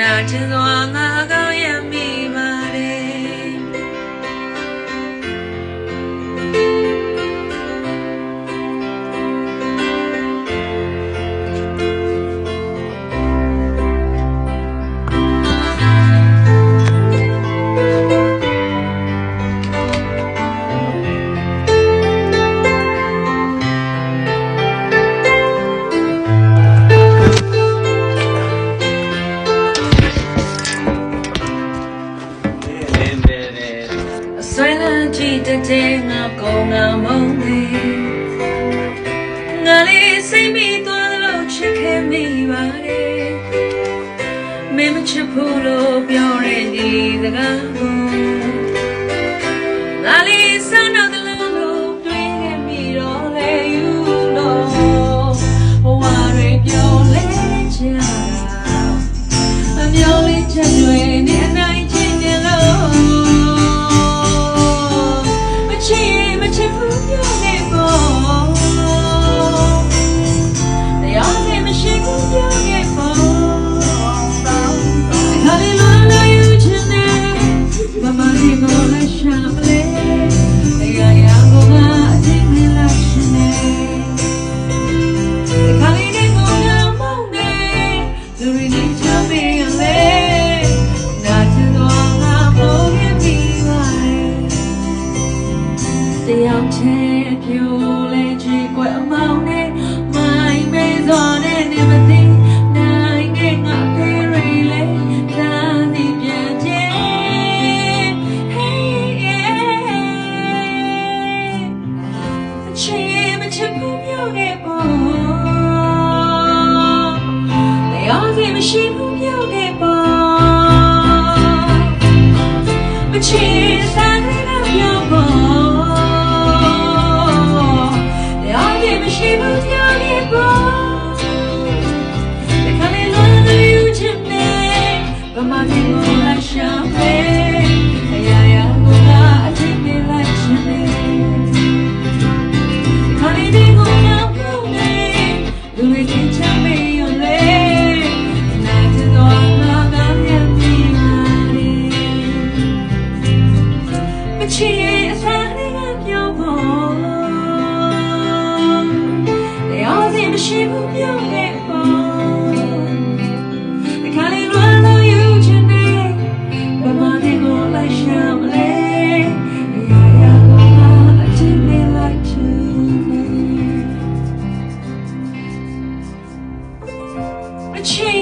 နာချင်စွာငါကော တဲ့တဲ့ငါကောင်းငါမုန်းနေငါလေးစိတ်မိသွားလို့ချစ်ခဲ့မိပါတယ်မင်းမချစ်ဘူးလို့ပြောတဲ့ဒီစကား ချစ်ဘူးပြောနေပေါ့တရားနဲ့မရှိဘူးပြောနေပေါ့ခါလေးလွန်လို့ယူချင်တယ်မမလေးကိုလည်းရှာမလဲ တယောက်ချင်ပြိုလဲချီကွယ်အမောင်းနဲ့မိုင်းမေးစောနဲ့နေမသိနိုင်နဲ့ငါဖေးရီလေသာစီပြန်ချင် Hey yeah ချစ်မချစ်ဘူးပြောခဲ့ပေါ့တရားစီမရှိ မ